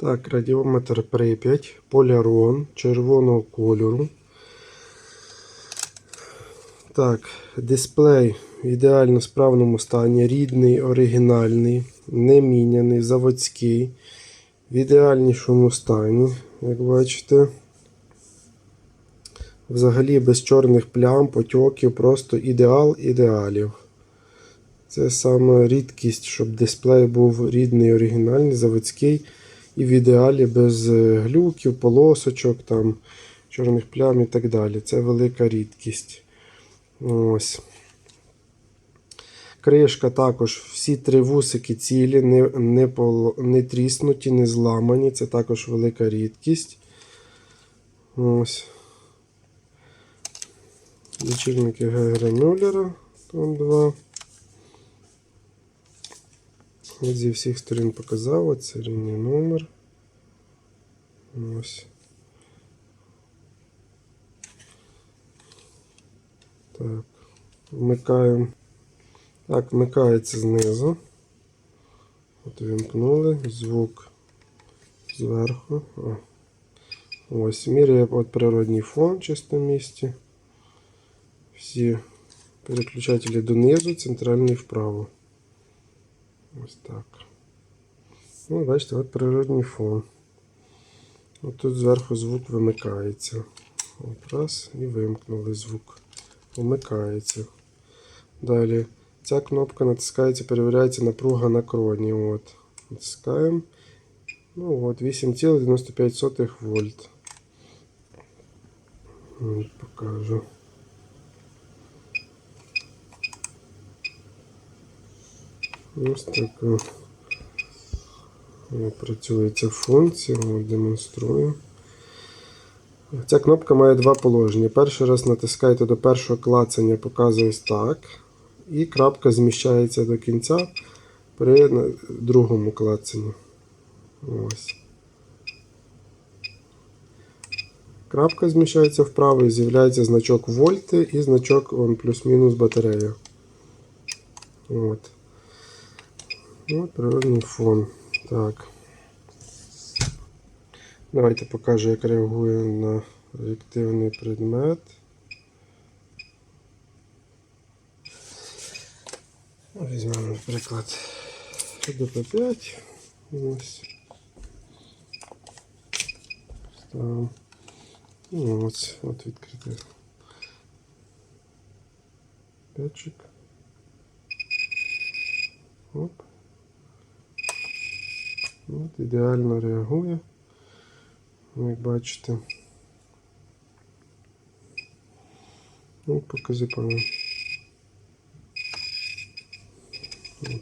Так, радіометр Прип'ять, полярон червоного кольору. Так, дисплей в ідеально справному стані, рідний, оригінальний, не міняний, заводський, в ідеальнішому стані, як бачите. Взагалі без чорних плям, потьоків, просто ідеал ідеалів. Це саме рідкість, щоб дисплей був рідний, оригінальний, заводський і в ідеалі без е, глюків, полосочок, там, чорних плям і так далі. Це велика рідкість. Ось. Кришка також, всі три вусики цілі, не, не, пол, не тріснуті, не зламані. Це також велика рідкість. Ось. Лічильники Гегера Мюллера. Там два. Ось зі всіх сторін показав, от серійний номер. Ось. Так, вмикаємо. Так, вмикається знизу. От вимкнули, звук зверху. О. Ось, міряє от природній фон в чистому місці. Всі переключателі донизу, центральний вправо. Ось так. Ну, бачите, от природній фон. От тут зверху звук вимикається. От раз і вимкнули звук. Вмикається. Далі ця кнопка натискається, перевіряється напруга на кроні. От. Натискаємо. Ну от 8,95 вольт. Покажу. Ось така працює ця функція, демонструю. Ця кнопка має два положення. Перший раз натискаєте до першого клацання, показує ось так. І крапка зміщається до кінця при другому клацанні. Ось. Крапка зміщається вправо і з'являється значок вольти і значок плюс-мінус батарея. От. От природний фон. Так. Давайте покажу, як реагує на реактивний предмет. Ну, Візьмемо, наприклад, ДП5. Ось. Ставимо. Ну, ось, от відкритий. П'ятчик. Оп. От, ідеально реагує. Ну, Як бачите. Ну, поки пане.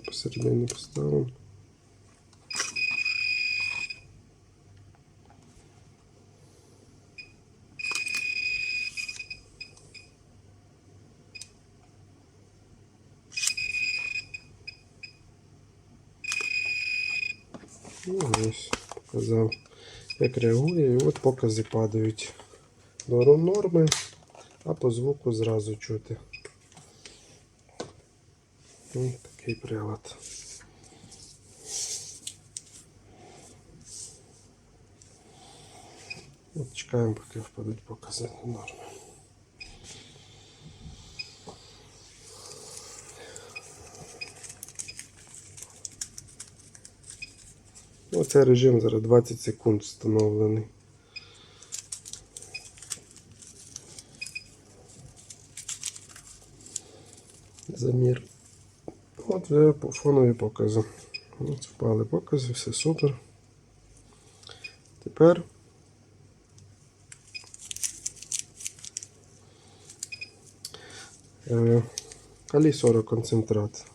Посередині поставимо. Ну, ось, показав, як реагує. І от покази падають до норми, а по звуку зразу чути. Ось такий прилад. От чекаємо, поки впадуть покази до норми. Оцей режим зараз 20 секунд встановлений. Замір. От вже по фонові покази. От впали покази, все супер. Тепер е, калій 40 концентрат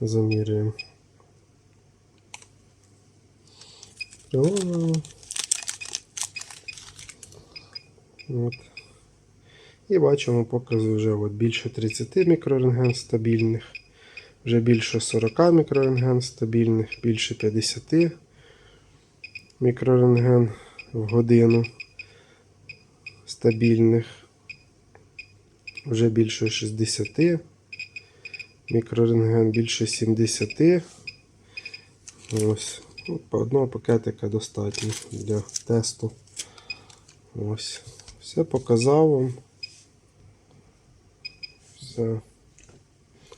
замірюємо. От. І бачимо покази вже от більше 30 мікрорентген стабільних, вже більше 40 мікрорентген стабільних, більше 50 мікрорентген в годину стабільних, вже більше 60 мікрорентген більше 70. Ось Ну, одного пакетика достатньо для тесту. Ось. Все показав вам. Все.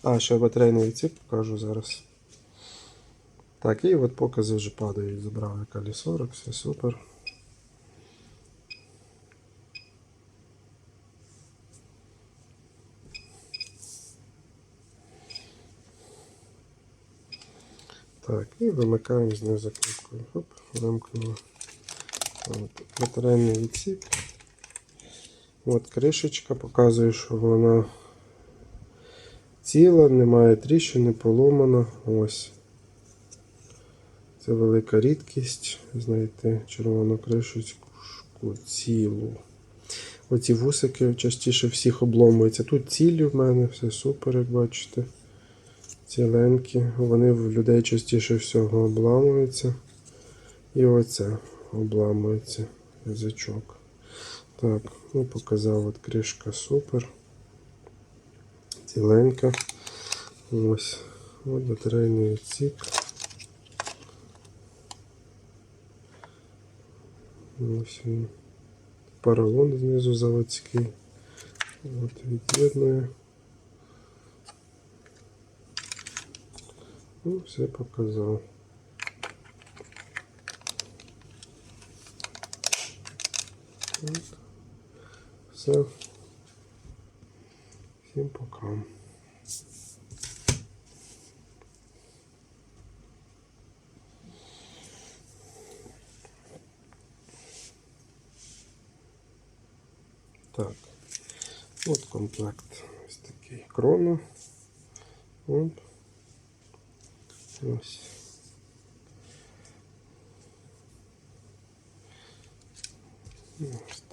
А, ще батарейний відсік покажу зараз. Так, і от покази вже падають. Забрав я калі 40, все супер. Так, і вимикаємо знизу закруткою. Хоп, вимкнуло. От, батарейний відсік. От кришечка показує, що вона ціла, немає тріщини, поломана. Ось. Це велика рідкість знайти червону кришечку цілу. Оці вусики частіше всіх обломуються. Тут цілі в мене, все супер, як бачите. Ціленькі. Вони в людей частіше всього обламуються. І оце обламується язичок. Так, ну показав от кришка супер. Ціленька. Ось. От батарейний відсік. Ось він. Поролон знизу заводський. От від'єднує. Ну, все показав. От. Все. Всім пока. Так. От комплект ось такий крона. От. Ось. Ось